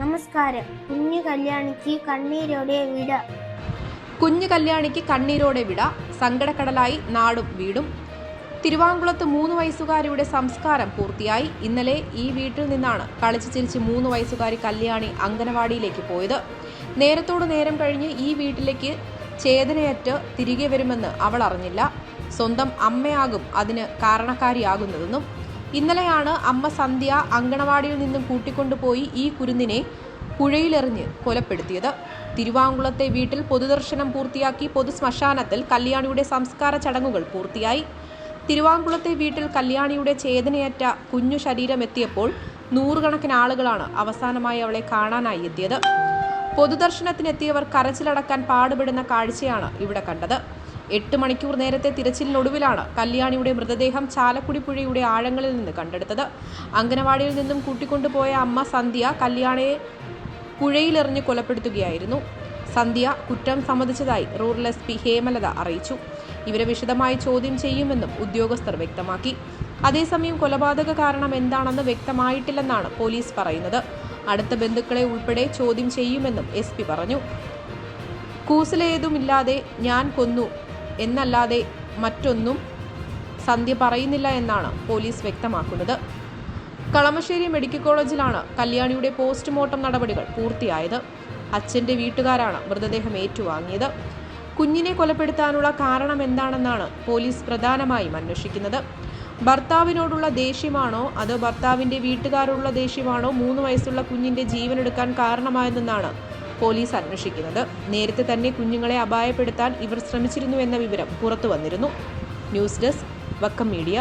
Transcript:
നമസ്കാരം. കുഞ്ഞു കല്യാണിക്ക് കണ്ണീരോടെ വിട. കുഞ്ഞു കണ്ണീരോടെ സങ്കടക്കടലായി നാടും വീടും. തിരുവാങ്കുളത്ത് മൂന്ന് വയസ്സുകാരിയുടെ സംസ്കാരം പൂർത്തിയായി. ഇന്നലെ ഈ വീട്ടിൽ നിന്നാണ് കളിച്ചു ചിരിച്ച് മൂന്ന് വയസ്സുകാരി കല്യാണി അങ്കനവാടിയിലേക്ക് പോയത്. നേരത്തോട് നേരം കഴിഞ്ഞ് ഈ വീട്ടിലേക്ക് ചേതനയറ്റ് തിരികെ വരുമെന്ന് അവൾ അറിഞ്ഞില്ല. സ്വന്തം അമ്മയാകും അതിന് കാരണക്കാരിയാകുന്നതെന്നും ഇന്നലെയാണ് അമ്മ സന്ധ്യ അങ്കണവാടിയിൽ നിന്നും കൂട്ടിക്കൊണ്ടുപോയി ഈ കുരുന്നിനെ പുഴയിലെറിഞ്ഞ് കൊലപ്പെടുത്തിയത്. തിരുവാങ്കുളത്തെ വീട്ടിൽ പൊതുദർശനം പൂർത്തിയാക്കി പൊതുശ്മശാനത്തിൽ കല്യാണിയുടെ സംസ്കാര ചടങ്ങുകൾ പൂർത്തിയായി. തിരുവാങ്കുളത്തെ വീട്ടിൽ കല്യാണിയുടെ ചേതനയറ്റ കുഞ്ഞു ശരീരം എത്തിയപ്പോൾ നൂറുകണക്കിന് ആളുകളാണ് അവസാനമായി അവളെ കാണാനായി എത്തിയത്. പൊതുദർശനത്തിനെത്തിയവർ കരച്ചിലടക്കാൻ പാടുപെടുന്ന കാഴ്ചയാണ് ഇവിടെ കണ്ടത്. എട്ട് മണിക്കൂർ നേരത്തെ തിരച്ചിലിനൊടുവിലാണ് കല്യാണിയുടെ മൃതദേഹം ചാലക്കുടി പുഴയുടെ ആഴങ്ങളിൽ നിന്ന് കണ്ടെടുത്തത്. അങ്കനവാടിയിൽ നിന്നും കൂട്ടിക്കൊണ്ടുപോയ അമ്മ സന്ധ്യ കല്യാണിയെ പുഴയിലെറിഞ്ഞ് കൊലപ്പെടുത്തുകയായിരുന്നു. സന്ധ്യ കുറ്റം സമ്മതിച്ചതായി റൂറൽ എസ് പി ഹേമലത അറിയിച്ചു. ഇവരെ വിശദമായി ചോദ്യം ചെയ്യുമെന്നും ഉദ്യോഗസ്ഥർ വ്യക്തമാക്കി. അതേസമയം കൊലപാതക കാരണം എന്താണെന്ന് വ്യക്തമായിട്ടില്ലെന്നാണ് പോലീസ് പറയുന്നത്. അടുത്ത ബന്ധുക്കളെ ഉൾപ്പെടെ ചോദ്യം ചെയ്യുമെന്നും എസ് പറഞ്ഞു. കൂസലേതുമില്ലാതെ ഞാൻ കൊന്നു. എന്നല്ലാതെ മറ്റൊന്നും സന്ധ്യ പറയുന്നില്ല എന്നാണ് പോലീസ് വ്യക്തമാക്കുന്നത്. കളമശ്ശേരി മെഡിക്കൽ കോളേജിലാണ് കല്യാണിയുടെ പോസ്റ്റ്മോർട്ടം നടപടികൾ പൂർത്തിയായത്. അച്ഛന്റെ വീട്ടുകാരാണ് മൃതദേഹം ഏറ്റുവാങ്ങിയത്. കുഞ്ഞിനെ കൊലപ്പെടുത്താനുള്ള കാരണം എന്താണെന്നാണ് പോലീസ് പ്രധാനമായും അന്വേഷിക്കുന്നത്. ഭർത്താവിനോടുള്ള ദേഷ്യമാണോ അതോ ഭർത്താവിന്റെ വീട്ടുകാരോടുള്ള ദേഷ്യമാണോ മൂന്ന് വയസ്സുള്ള കുഞ്ഞിന്റെ ജീവനെടുക്കാൻ കാരണമായതെന്നാണ് പോലീസ് അന്വേഷിക്കുന്നത് നേരത്തെ തന്നെ കുഞ്ഞുങ്ങളെ അപായപ്പെടുത്താൻ ഇവർ ശ്രമിച്ചിരുന്നു എന്ന വിവരം പുറത്തു വന്നിരുന്നു ന്യൂസ് ഡെസ്ക് വക്കം മീഡിയ.